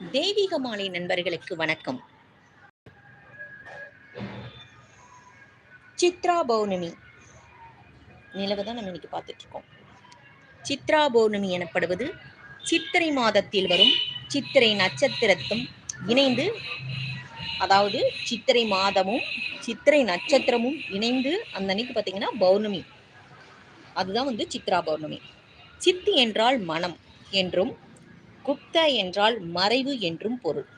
தெய்வீக மாலை நண்பர்களுக்கு வணக்கம். சித்ரா பௌர்ணமி. நிலவு தான் நம்ம இன்னைக்கு பார்த்துட்டு இருக்கோம் சித்ரா பௌர்ணமி எனப்படுவது சித்திரை மாதத்தில் வரும் சித்திரை நட்சத்திரத்தும் இணைந்து அதாவது சித்திரை மாதமும் சித்திரை நட்சத்திரமும் இணைந்து அந்த அன்னைக்கு பார்த்தீங்கன்னா பௌர்ணமி. அதுதான் வந்து சித்ரா பௌர்ணமி. சித்தி என்றால் மனம் என்றும் குப்த என்றால் மறைவு என்றும் பொருள்.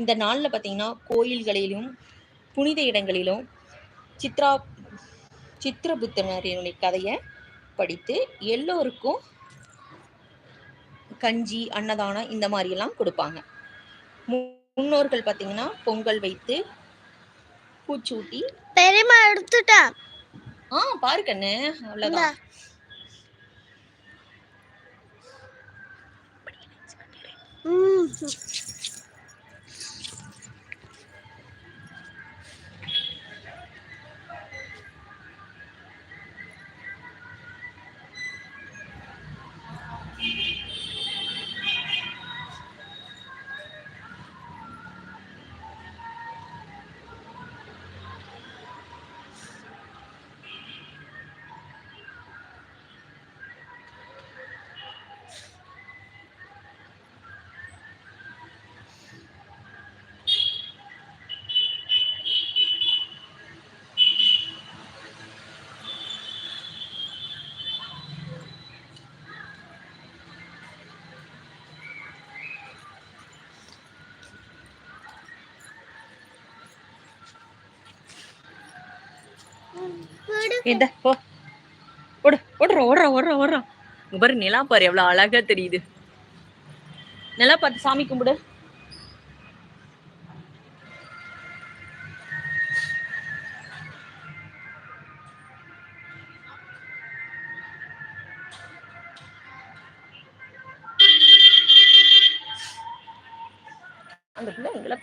இந்த நாளில் பார்த்தீங்கன்னா கோயில்களிலும் புனித இடங்களிலும் சித்ரா சித்திரபுத்தனரினுடைய கதையை படித்து எல்லோருக்கும் கஞ்சி அன்னதானம் இந்த மாதிரியெல்லாம் கொடுப்பாங்க. முன்னோர்கள் பார்த்தீங்கன்னா பொங்கல் வைத்து பூச்சூட்டி பெரியம்மா எடுத்துட்டா? ஆ பாரு கண்ணு. அவ்வளோதான் Mm-hmm. இந்த போ. ஓடு ஓடுறோம் ஓடுறோம் ஓடுறோம் ஓடுறோம் இங்க பாரு நிலா பாரு எவ்வளவு அழகா தெரியுது. நிலா பார்த்து சாமி கும்பிடு. அந்த பிள்ளை எங்களை